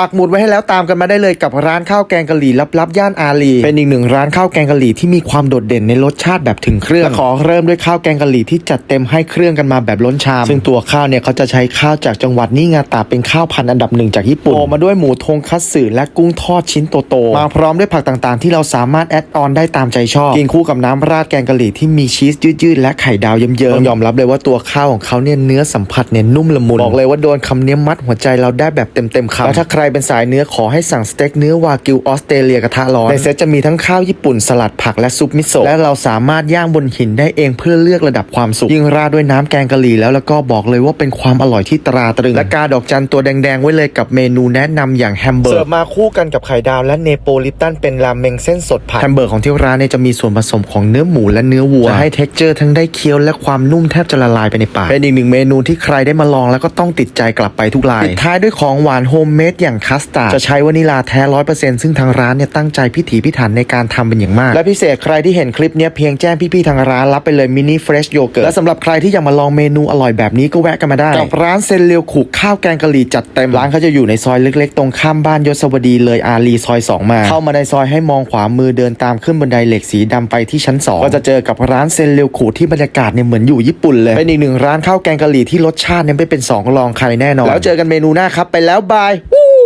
ปักหมุดไว้ให้แล้วตามกันมาได้เลยกับร้านข้าวแกงกะหรี่ลับๆย่านอารีเป็นอีกหนึ่งร้านข้าวแกงกะหรี่ที่มีความโดดเด่นในรสชาติแบบถึงเครื่องและขอเริ่มด้วยข้าวแกงกะหรี่ที่จัดเต็มให้เครื่องกันมาแบบล้นชาม ซึ่งตัวข้าวเนี่ยเขาจะใช้ข้าวจากจังหวัดนิงาตาเป็นข้าวพันธุ์อันดับหนึ่งจากญี่ปุ่นโปมาด้วยหมูทงคัตสึและกุ้งทอดชิ้นโตๆมาพร้อมด้วยผักต่างๆ ที่เราสามารถแอดออนได้ตามใจชอบกินคู่กับน้ำราดแกงกะหรี่ที่มีชีสยืดๆและไข่ดาวเยิ้มๆต้องยอมรับเลยว่าตัวข้าวของเขาเนี่ยเนื้อสัมผัสเนี่ยนุ่มละมุนบอกเลยว่าโดนคำเนี้ยมัดหัวใจเราได้แบบเต็มๆคำแล้วถ้าใครเป็นสายเนื้อขอให้สั่งสเต็กเนื้อวากิวออสเตรเลียกระทะร้อนในเซตจะมีทั้งข้าวญี่ปุ่นสลัดผักและซุปมิโซะและเราสามารถย่างบนหินได้เองเพื่อเลือกระดับความสุกยิ่งราดด้วยน้ำแกงกะหรี่แล้วแล้วก็บอกเลยว่าเป็นความอร่อยที่ตราตรึงและกาดอกจันตัวแดงๆ ไว้เลยกับเมนูแนะนำอย่างแฮมเบอร์เสิร์ฟมาคู่กันกับไข่ดาวและเนโปลิตันเป็นราเมงเส้นสดผัดแฮมเบอร์ของที่ร้านเนี่ยจะมีส่วนผสมของเนื้อหมูและเนื้อวัวจะให้เท็กเจอร์ทั้งได้เคี้ยวและความนุ่มแทบจะละลายไปในปากเป็นอีกหนึ่งเมนูที่ใครได้มาลองแล้วก็ต้องติดใจกลับไปทุกรายปิดท้ายด้วยของหวานโฮมเมดอย่างคัสตาร์ดจะใช้วานิลาแท้ร้อยเปอร์เซ็นต์ซึ่งทางร้านเนี่ยตั้งใจพิถีพิถันในการทำเป็นอย่างมาก และพิเศษใครที่เห็นคลิปเนี้ยเพียงแจ้งพี่ๆทางร้านรับไปเลยมินิเฟรชโยเกิร์ตและสำหรับใครที่อยากมาลองเมนูอร่อยแบบนี้ก็แวะกันมาได้ กับร้านเซนเลียวขุกข้าวแกงกะหรี่จัดเต็มร้านเขาจะอยู่ในซอยเล็กๆ ตรงข้ามบ้านยศวดีเลยอารีซอย 2 มา เข้ามาในซอยให้มองขวามือเดินตามขึ้นบันไดเหล็กสีดำไปที่ชั้น 2 ก็จะเจอกับร้านเซนเลียวขุที่บรรยากาศเนี่ยเหมือนอยู่ญี่ปุ่นเลยเป็นอีกหนึ่งร้านข้าวแกงกะหรี่ที่รสชาติเนี่ยไม่เป็นสองรองใครแน่นอนแล้วเจอกันเมนูหน้าครับไปแล้วบาย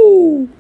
Woo!